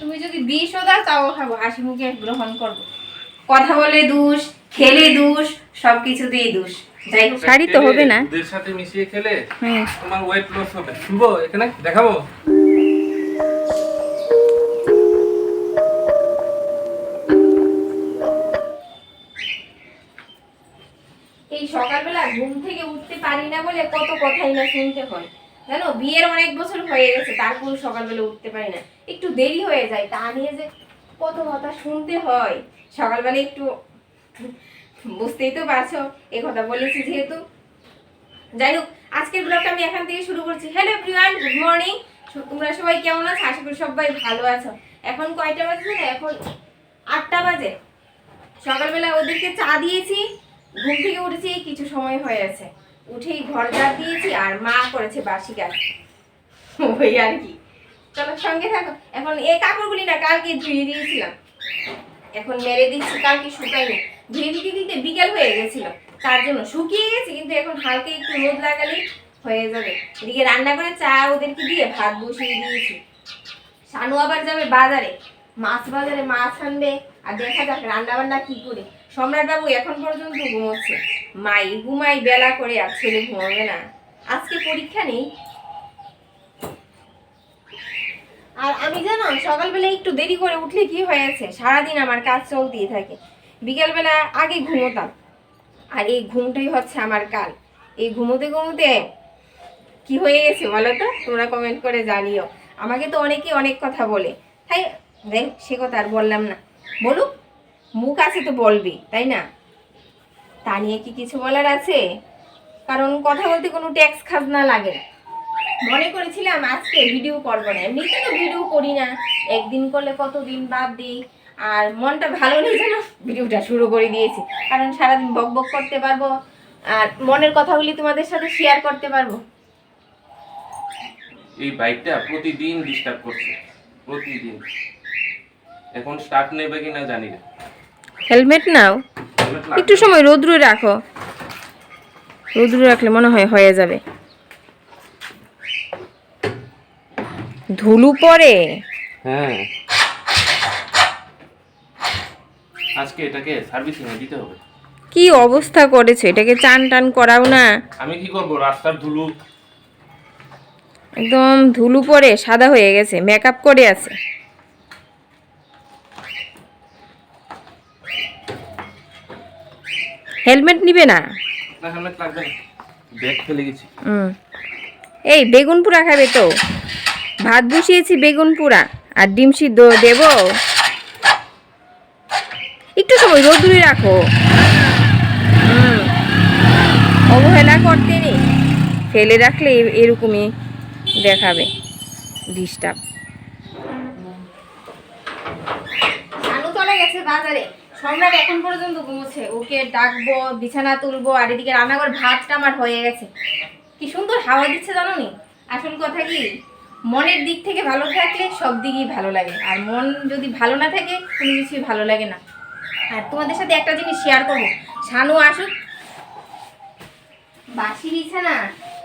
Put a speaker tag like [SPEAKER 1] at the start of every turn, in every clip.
[SPEAKER 1] তুমি যদি বিষও দাও তাও খাব হাসি মুখে গ্রহণ করব। কথা বলে দুষ খেলে দুষ সব কিছুতেই দুষ শাড়ি তো হবে না।
[SPEAKER 2] দুধের সাথে মিশিয়ে খেলে তোমার ওয়েট লস হবে। শুভ এখানে? দেখাবো?
[SPEAKER 1] এই সকালবেলা ঘুম থেকে উঠতে পারি না বলে কত কথাই না শুনতে হয়। জানো, বিয়ের অনেক বছর হয়ে গেছে তারপর সকালবেলা উঠতে পারি না। একটু দেরি হয়ে যায়, তা নিয়ে যে কত কথা শুনতে হয়। সকালবেলা একটু বুঝতেই তো পারছ এই কথা বলেছি যেহেতু। যাই হোক, আজকের ব্লগটা আমি এখান থেকে শুরু করছি। হ্যালো এভরিওয়ান গুড মর্নিং তোমরা সবাই কেমন আছো? আশা করি সবাই ভালো আছো। এখন কয়টা বাজে জানো? এখন আটটা বাজে। সকালবেলা ওদেরকে চা দিয়েছি, ঘুম থেকে উঠেছি, কিছু সময় হয়ে আছে। উঠেই ঘর ঝাড় দিয়েছি আর মা করেছে বাসি কাজ ওই আর কি। চলো সঙ্গে থাকো। এখন এই কাপড়গুলি না কালকে ধুয়ে দিয়েছিলাম। এখন মেরে দিচ্ছি, কালকে শুকাইনি ধুয়ে দিতে দিতে বিকেল হয়ে গেছিল। তার জন্য শুকিয়ে গেছে, কিন্তু এখন হালকা একটু রোদ লাগালে হয়ে যাবে। এদিকে রান্না করে চা ওদেরকে দিয়ে ভাত বসিয়ে দিয়েছি। শানু আবার যাবে বাজারে। মাছ বাজারে মাছ আনবে। আর দেখা যাক রান্না বান্না কি করে। সম্রাট বাবু এখন পর্যন্ত ঘুমোচ্ছে। মাই, ঘুমাই বেলা করে আর ছেলে ঘুমাবে না। আজকে পরীক্ষা নেই। আর আমি জানো, সকালবেলা একটু দেরি করে উঠলে কি হয়েছে? সারাদিন আমার কাজ চলতেই থাকে। বিকেলবেলা আগে ঘুমোতাম। আর এই ঘুমটাই হচ্ছে আমার কাল। এই ঘুমোতে ঘুমোতে কি হয়ে গেছে বলো তো? তোমরা কমেন্ট করে জানিও। আমাকে তো অনেকেই অনেক কথা বলে। তাই, দেখ, সে কথা আর বললাম না। বলুক, মুখ আছে তো বলবি তাই না? তা নিয়ে কি কিছু বলার আছে? কারণ কথা বলতে কোনো ট্যাক্স খাজনা লাগে না। মনে করেছিলাম আজকে ভিডিও করব না। এমনিতে তো ভিডিও করি না। একদিন করলে কতদিন বাদ দিই? আর মনটা ভালো নেই যেন ভিডিওটা শুরু করে দিয়েছি। কারণ সারাদিন বক বক করতে পারব। আর মনের কথাগুলি তোমাদের সাথে শেয়ার করতে পারব।
[SPEAKER 2] এই বাইকটা প্রতিদিন ডিস্টার্ব করছে। প্রতিদিন। এখন স্টার্ট নেবে কিনা জানি না।
[SPEAKER 1] হেলমেট নাও। একটু সময় রোদ্রু রাখো। রোদ্রু রাখলে মনে হয় হয়ে যাবে। ধুলু পরে
[SPEAKER 2] হ্যাঁ। আজকে এটাকে সার্ভিসিং এ দিতে হবে।
[SPEAKER 1] কি অবস্থা করেছে? এটাকে চান টান করাও না।
[SPEAKER 2] আমি কি করব? রাস্তার ধুলো।
[SPEAKER 1] একদম ধুলু পড়ে সাদা হয়ে গেছে মেকআপ করে আছে। হেলমেট নিবে না?
[SPEAKER 2] না হেলমেট লাগবে না। ব্যাগ ফেলে গেছি।
[SPEAKER 1] হুম। এই বেগুন পোড়া খাবে তো। ভাত বসিয়েছি বেগুন পোড়া আর ডিম সিদ্ধ দেব। একটু সময় রোদুরে রাখো। হুম। অবহেলা করতে নেই। ফেলে রাখলে এরকমই দেখাবে ডিস্টার্ব। চলে গেছে বাজারে। সম্রাট এখন পর্যন্ত ঘুমোচ্ছে। ওকে ডাকবো, বিছানা তুলবো, আর এদিকে রান্নাঘর ভাতটা আমার হয়ে গেছে। কি সুন্দর হাওয়া দিচ্ছে জানো নি? আসল কথা কি? মনের দিক থেকে ভালো থাকলে সব দিকই ভালো লাগে। আর মন যদি ভালো না থাকে, কোনো কিছুই ভালো লাগে না। আর তোমাদের সাথে একটা জিনিস শেয়ার করব। শানু আসুক। বাসি বিছানা,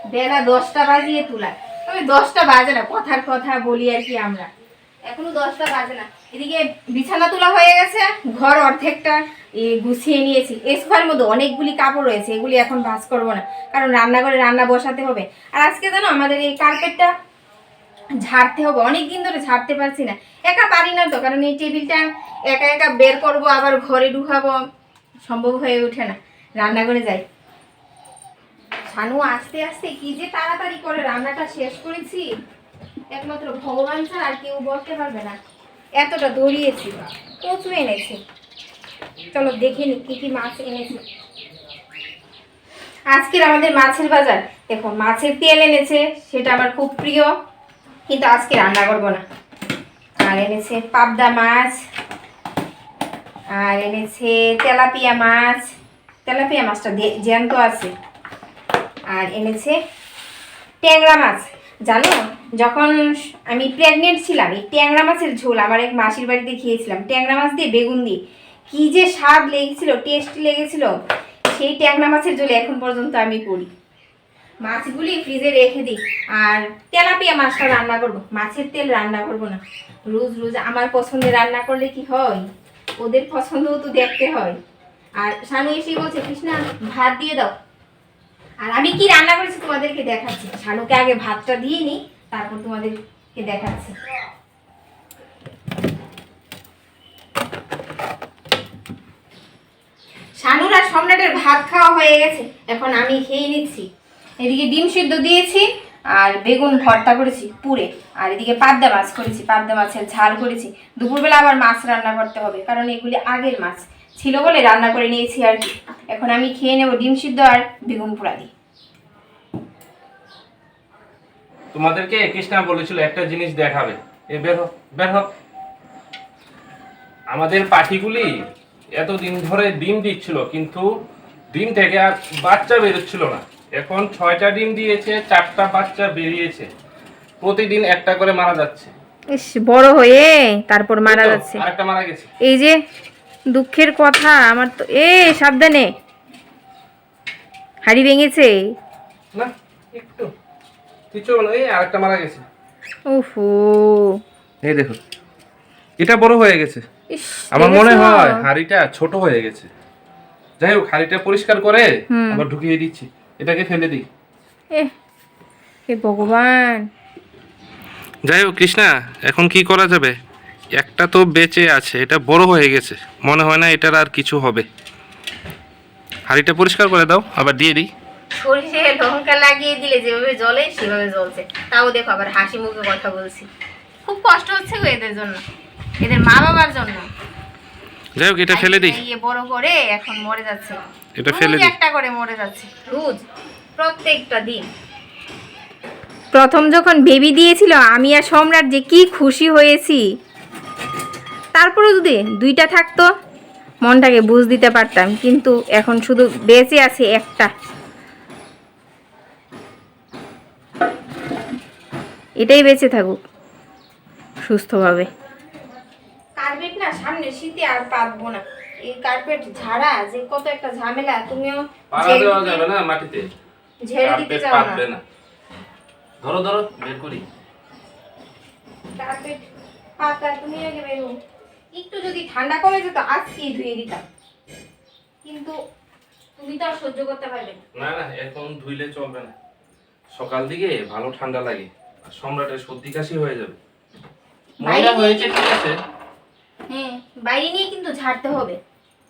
[SPEAKER 1] বেলা দশটা বাজিয়ে তোলা। তবে দশটা বাজে না, কথার কথা বলি আর কি আমরা। এখনও দশটা বাজে না। এদিকে বিছানা তোলা হয়ে গেছে, ঘর অর্ধেকটা গুছিয়ে নিয়েছি। এই সোফার মধ্যে অনেকগুলি কাপড় রয়েছে, এগুলি এখন ভাঁজ করব না, কারণ রান্নাঘরে রান্না বসাতে হবে। আর আজকে জানো, আমাদের এই কার্পেটটা ঝাড়তে হবে অনেক দিন ধরে ঝাড়তে পারছি না। একা পারি না তো, কারণ এই টেবিলটা একা একা বের করব, আবার ঘরে ঢুকাবো, সম্ভব হয়ে ওঠে না। রান্নাঘরে যাই। শানু, আস্তে আস্তে, কি যে তাড়াতাড়ি করে রান্নাটা শেষ করেছি, একমাত্র ভগবান ছাড়া আর কেউ বলতে পারবে না। এতটা দৌড়িয়েছি কচু এনেছে। চলো দেখে নি কি কি মাছ এনেছে। আজকের আমাদের মাছের বাজার। দেখো, মাছের তেল এনেছে, সেটা আমার খুব প্রিয়, কিন্তু আজকে রান্না করব না। আর এনেছে পাবদা মাছ, আর এনেছে তেলাপিয়া মাছ। তেলাপিয়া মাছটা জ্যান্ত আছে। আর এনেছে ট্যাংরা মাছ। জানো যখন আমি প্রেগনেন্ট ছিলাম, এই ট্যাংরা মাছের ঝোল আমার এক মাসির বাড়িতে খেয়েছিলাম, ট্যাংরা মাছ দিয়ে বেগুন দিয়ে। কি যে স্বাদ লেগেছিল টেস্ট লেগেছিল, সেই ট্যাংরা মাছের ঝোল এখন পর্যন্ত আমি করি। মাছগুলি ফ্রিজে রেখে দিই, আর তেলাপিয়া মাছটা রান্না করব। মাছের তেল রান্না করব না। রোজ রোজ আমার পছন্দের রান্না করলে কি হয়? ওদের পছন্দও তো দেখতে হয়। আর স্বামী এসে বলছে, কৃষ্ণা, ভাত দিয়ে দাও। আর আমি কি রান্না করেছি তোমাদেরকে দেখাচ্ছি। শানুকে আগে ভাতটা দিয়ে নিই, তারপর তোমাদেরকে দেখাচ্ছি। শানুর আর সম্রাটের ভাত খাওয়া হয়ে গেছে। এখন আমি খেয়ে নিচ্ছি। এদিকে ডিম সিদ্ধ দিয়েছি, আর বেগুন ভর্তা করেছি পুরে। আর এদিকে পাবদা মাছ করেছি, পাবদা মাছের ঝাল করেছি। দুপুরবেলা আবার মাছ রান্না করতে হবে, কারণ এগুলি আগের মাছ। ছিল বলে রান্না করে নিয়েছি আর কি। এখন আমি খেয়ে নেব ডিম সিদ্ধ আর বেগুন পোড়া দিই
[SPEAKER 2] তোমাদেরকে কৃষ্ণা বলেছিল একটা জিনিস দেখাবে। এ বের হোক বের হোক আমাদের পাখিগুলি এতদিন ধরে ডিম দিচ্ছিল কিন্তু ডিম থেকে আর বাচ্চা বেরোচ্ছিল না। এখন ছয়টা ডিম দিয়েছে চারটা বাচ্চা বেরিয়েছে। প্রতিদিন একটা করে মারা যাচ্ছে।
[SPEAKER 1] ইস বড় হয়ে তারপর মারা যাচ্ছে।
[SPEAKER 2] আরেকটা মারা গেছে।
[SPEAKER 1] এই যে দুঃখের কথা আমার তো এ সাবধানে। হাড়ি ভেঙেছে।
[SPEAKER 2] না একটু। কিছু না এই আরেকটা মারা গেছে।
[SPEAKER 1] ওহো।
[SPEAKER 2] এই দেখো এটা বড় হয়ে গেছে। আমার মনে হয় হাড়িটা ছোট হয়ে গেছে। যাই হোক হাড়িটা পরিষ্কার করে আবার ঢুকিয়ে দিচ্ছি। এটাকে ফেলে দিই।
[SPEAKER 1] এহ, হে ভগবান।
[SPEAKER 2] যাই হোক কৃষ্ণা এখন কি করা যাবে? একটা তো বেঁচে আছে এটা বড় হয়ে গেছে। মনে হয় না এটার আর কিছু হবে। হাড়িটা পরিষ্কার করে দাও আবার দিয়ে দিই।
[SPEAKER 1] সরিষে লঙ্কা লাগিয়ে দিলে যেভাবে জ্বলে সেভাবে জ্বলছে। তাও দেখো আবার হাসি মুখে কথা বলছি। খুব কষ্ট হচ্ছে গো এদের জন্য। এদের মা বাবার জন্য।
[SPEAKER 2] যাই হোক এটা ফেলে দিই।
[SPEAKER 1] ইয়ে বড় করে এখন মরে যাচ্ছে।
[SPEAKER 2] এটা ফেলে দিই।
[SPEAKER 1] একটা করে মরে যাচ্ছে রোজ। প্রত্যেকটা দিন। প্রথম যখন বেবি দিয়েছিল আমি আর সম্রাট যে কি খুশি হয়েছি। তারপরে যদি দুইটা থাকতো মনটাকে বুঝ দিতে পারতাম। কিন্তু এখন শুধু বেঁচে আছে একটা। এটাই বেঁচে থাকুক সুস্থভাবে। কার্পেট না সামনে শীতে আর পাতবো না। এই কার্পেট ঝাড়া যে কত একটা ঝামেলা তুমিও
[SPEAKER 2] পাড়া
[SPEAKER 1] ঝেড়ে
[SPEAKER 2] দেওয়া
[SPEAKER 1] দিতে-
[SPEAKER 2] যাবে না মাটিতে।
[SPEAKER 1] ঝেড়ে দিতে চাও না।
[SPEAKER 2] না। ধরো ধরো বের করি।
[SPEAKER 1] কার্পেট পাতা তুমি আগে বেরো একটু যদি ঠান্ডা কমে যেত আজকেই ধুয়ে দিতাম। কিন্তু তুমি তো আর সহ্য করতে পারবে না।
[SPEAKER 2] না না এখন ধুইলে চলবে না। সকাল দিকে ভালো ঠান্ডা লাগে আর সম্রাটের সর্দি কাশি হয়ে যাবে। ময়লা হয়েছে ঠিক আছে।
[SPEAKER 1] হ্যাঁ বাইরে নিয়ে কিন্তু ঝাড়তে হবে।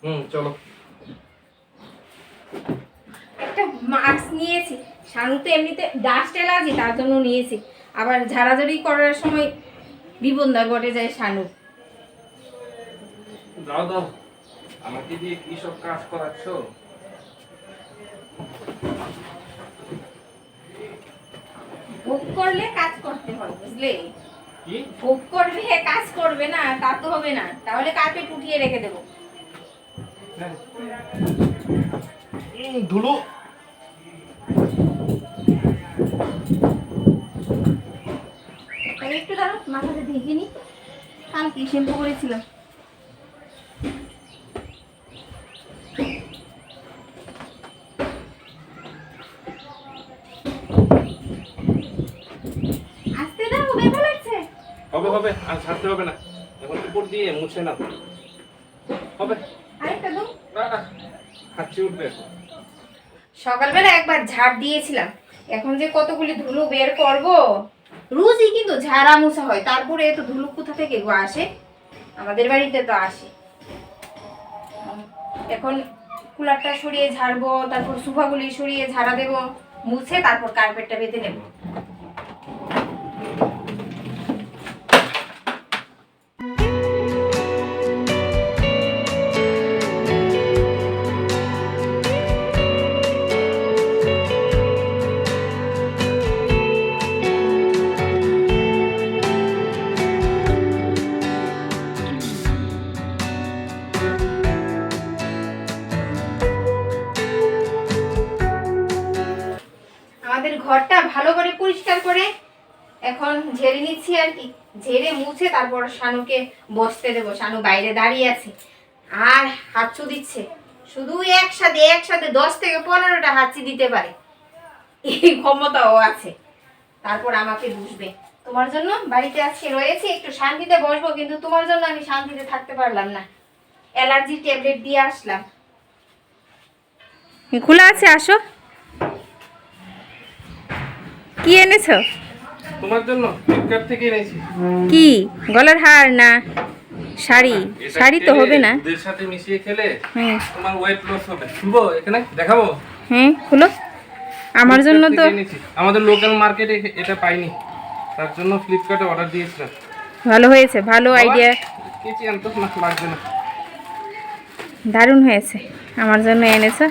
[SPEAKER 2] হুম চলো।
[SPEAKER 1] একটা মাস্ক নিয়েছি। শানু তো এমনিতে ডাস্ট অ্যালার্জি তার জন্য নিয়েছি। আবার ঝাড়াঝাড়ি করার সময় বিপদা ঘটে যায় শানু
[SPEAKER 2] দাও দাও। আমাকে দিয়ে কি সব কাজ করাচ্ছ?
[SPEAKER 1] ভোগ করলে কাজ করতে হয় বুঝলে?
[SPEAKER 2] কি?
[SPEAKER 1] ভোগ করবে কাজ করবে না তা তো হবে না। তাহলে কার্পেট উঠিয়ে রেখে দেবো?
[SPEAKER 2] হ্যাঁ। ধুলো।
[SPEAKER 1] একটু দাঁড়ো মাথাটা ঢেকে নি কালকে শ্যাম্পু করেছিলাম আসতে দাও ব্যথা লাগছে
[SPEAKER 2] হবে হবে আর ছাড়তে হবে না। এখন উপর দিয়ে মুছে না হবে। না না হাঁচি উঠবে এখন।
[SPEAKER 1] সকালবেলা একবার ঝাড় দিয়েছিলাম। এখন যে কতগুলি ধুলো বের করব? রোজই কিন্তু ঝাড়া মুছা হয়। তারপরে এত ধুলো কোথা থেকে গো আসে? আমাদের বাড়িতে তো আসে। এখন কুলারটা সরিয়ে ঝাড়বো তারপর সোফাগুলি সরিয়ে ঝাড়া দেব মুছে তারপর কার্পেটটা বেঁধে নেব। এখন ঝেড়ে নিচ্ছি আর কি। ঝেড়ে মুছে তারপর শানুকে বসতে দেবো। শানু বাইরে দাঁড়িয়ে আছে। আর হাঁচু দিচ্ছে। শুধু একসাথে একসাথে দশ থেকে পনেরোটা হাঁচি দিতে পারে। এই ক্ষমতাও আছে। তারপর আমাকে বুঝবে। তোমার জন্য বাড়িতে আজকে রয়েছে, একটু শান্তিতে বসবো, কিন্তু তোমার জন্য আমি শান্তিতে থাকতে পারলাম না। অ্যালার্জি ট্যাবলেট দিয়ে আসলাম। খোলা আছে, আসো। কি এনেছো?
[SPEAKER 2] তোমার জন্য ফ্লিপকার্ট থেকে এনেছি।
[SPEAKER 1] কি? গলার হার না? শাড়ি? শাড়ি তো হবে না।
[SPEAKER 2] দুধের সাথে মিশিয়ে খেলে তোমার ওয়েট লস হবে। এখানে দেখাবো?
[SPEAKER 1] হ্যাঁ খুলো। আমার জন্য তো।
[SPEAKER 2] আমাদের লোকাল মার্কেটে এটা পাইনি। তার জন্য ফ্লিপকার্টে অর্ডার দিয়েছিলাম।
[SPEAKER 1] ভালো হয়েছে ভালো আইডিয়া
[SPEAKER 2] কেচি আনতো? লাগবে না
[SPEAKER 1] দারুণ হয়েছে। আমার জন্য এনেছো।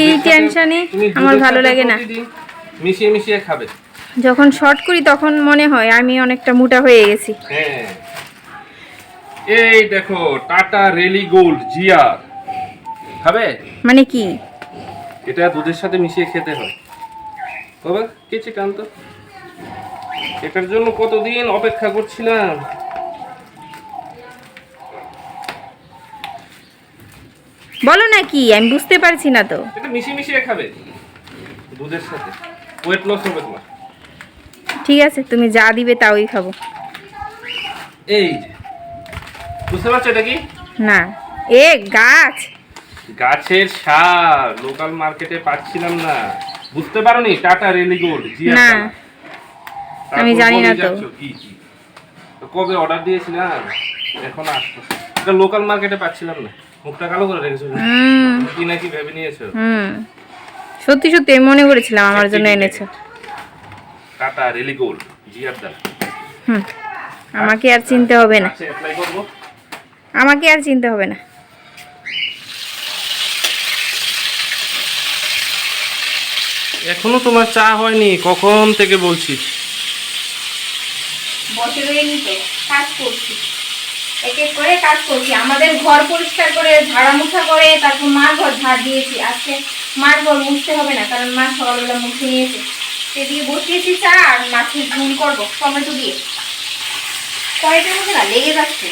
[SPEAKER 1] এই টেনশনে আমার ভালো লাগে না।
[SPEAKER 2] মিশিয়ে মিশিয়ে খাবে।
[SPEAKER 1] যখন শর্ট করি তখন মনে হয় আমি অনেকটা মোটা হয়ে গেছি।
[SPEAKER 2] হ্যাঁ। এই দেখো টাটা রেলি গোল্ড জিআর খাবে?
[SPEAKER 1] মানে কি?
[SPEAKER 2] এটা দুধের সাথে মিশিয়ে খেতে হয়। বাবা কেচি কান্ত এটার জন্য কতদিন অপেক্ষা করছিলাম?
[SPEAKER 1] বলো না কি আমি বুঝতে পারছি না তো।
[SPEAKER 2] এটা মিশিয়ে মিশিয়ে খাবে দুধের সাথে। ওয়েট লস হবে তোমার।
[SPEAKER 1] ঠিক আছে তুমি যা দিবে তাওই খাব।
[SPEAKER 2] এই বুঝতে পারছ এটা কি?
[SPEAKER 1] না এ গাছ।
[SPEAKER 2] গাছের সার লোকাল মার্কেটে পাচ্ছিলাম না। বুঝতে পারোনি? টাটা রেলি গোল্ড জিআর
[SPEAKER 1] না, আমি জানি না তো।
[SPEAKER 2] কবে অর্ডার দিয়েছিলাম? এখন আসতো এটা লোকাল মার্কেটে পাচ্ছিলাম না। মুখটা কালো করে রেখেছো। কি নাকি ভেবে নিয়েছো?
[SPEAKER 1] হুম। সত্যি সত্যি আমি মনে করেছিলাম আমার জন্য এনেছো।
[SPEAKER 2] টাটা রেলি গোল্ড জিআর দানা
[SPEAKER 1] হুম আমাকে আর চিনতে হবে না।
[SPEAKER 2] আচ্ছা
[SPEAKER 1] আমাকে আর চিনতে হবে না।
[SPEAKER 2] এখনও তোমার চা হয়নি কখন থেকে বলছি?
[SPEAKER 1] বসে রইনি তো কাজ করছি। এক এক করে কাজ করছি। আমাদের ঘর পরিষ্কার করে, ঝাড়া মুছা করে, তারপর মার ঘর ঝাড় দিয়েছি। আজকে মার ঘর মুছতে হবে না, কারণ মা সকালবেলা মুছে নিয়েছে। সেদিকে বসিয়েছি চা আর মাছের ঝুল করব, টমেটো দিয়ে। কয়টার মধ্যে না লেগে যাচ্ছে।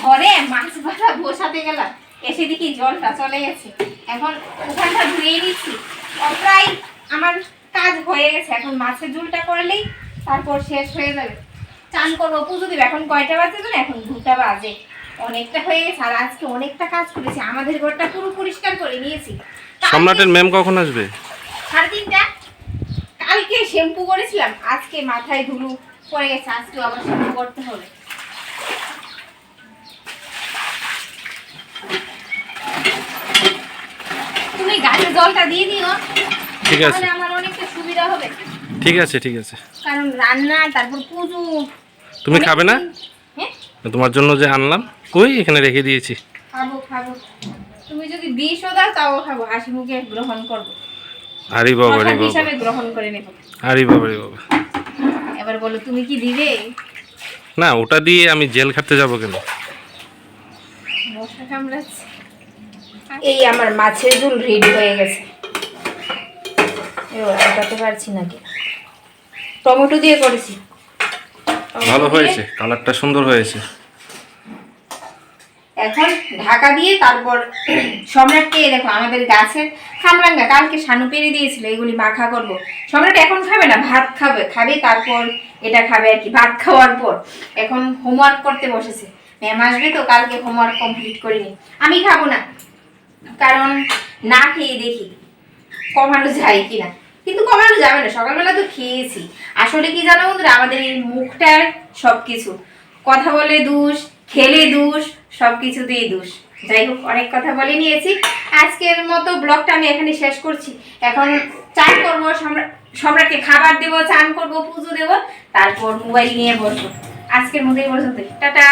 [SPEAKER 1] ঘরে মাছ ভাজা বসাতে গেলাম, এসে দেখি জলটা চলে গেছে। এখন ওখানটা ধুয়ে নিচ্ছি। প্রায় আমার কাজ হয়ে গেছে। এখন মাছের ঝুলটা করলেই তারপর শেষ হয়ে যাবে। চান করব। পুজো দিবে। এখন কয়টা বাজে না এখন দুটা বাজে। অনেকটা হয়ে গেছে। আর আজকে অনেকটা কাজ করেছি। আমাদের ঘরটা পুরো পরিষ্কার করে নিয়েছি।
[SPEAKER 2] সম্রাটের ম্যাম কখন আসবে?
[SPEAKER 1] সাড়ে তিনটা। কালকে শ্যাম্পু করেছিলাম। আজকে মাথায় ধুলু পড়ে গেছে। আজকে আবার শ্যাম্পু করতে হবে। তুমি গাছে জলটা দিয়ে দিও।
[SPEAKER 2] ঠিক আছে।
[SPEAKER 1] তাহলে আমার অনেকটা সুবিধা হবে।
[SPEAKER 2] ঠিক আছে ঠিক আছে।
[SPEAKER 1] কারণ রান্না তারপর পুজো।
[SPEAKER 2] তুমি খাবে না?
[SPEAKER 1] হ্যাঁ?
[SPEAKER 2] তোমার জন্য যে আনলাম কই এখানে রেখে দিয়েছি।
[SPEAKER 1] খাব খাব। তুমি যদি দাও তাও খাব। হাসি মুখে গ্রহণ করব।
[SPEAKER 2] আরে বাবা বাবা।
[SPEAKER 1] হিসাবে গ্রহণ করে নেব।
[SPEAKER 2] আরে বাবা বাবা।
[SPEAKER 1] এবার বলো তুমি কি দিবে?
[SPEAKER 2] না ওটা দিয়ে আমি জেল খাটতে যাব কেন?
[SPEAKER 1] মশা কামড়াচ্ছে। এই আমার মাছের ঝুল রেডি হয়ে গেছে। এবার ওটাতে পারছি নাকি? টমেটো দিয়ে করেছি।
[SPEAKER 2] ভালো হয়েছে কালারটা সুন্দর হয়েছে।
[SPEAKER 1] এখন ঢাকা দিয়ে তারপর সম্রাটকে দেখো আমাদের গাছের খামরাঙ্গা কালকে সানু পেরে দিয়েছিল এগুলি মাখা করব। সম্রাট এখন খাবে না ভাত খাবে খাবে তারপর এটা খাবে আর কি ভাত খাওয়ার পর। এখন হোমওয়ার্ক করতে বসেছে। ম্যাম আসবে তো কালকে হোমওয়ার্ক কমপ্লিট করিনি আমি খাব না কারণ না খেয়ে দেখি কমানো যায় কিনা। কিন্তু কমানো যাবে না? সকালবেলা তো খেয়েছি। আসলে কি জানো বন্ধুরা, আমাদের এই মুখটার সব কিছু কথা বলে দোষ, খেলে দোষ সব কিছুতেই দোষ। যাই হোক, অনেক কথা বলে নিয়েছি। আজকের মতো ব্লগটা আমি এখানে শেষ করছি। এখন চান করব সম্রাটকে খাবার দেবো, চান করব, পুজো দেবো, তারপর মোবাইল নিয়ে বসবো। আজকের মতো এই টাটা!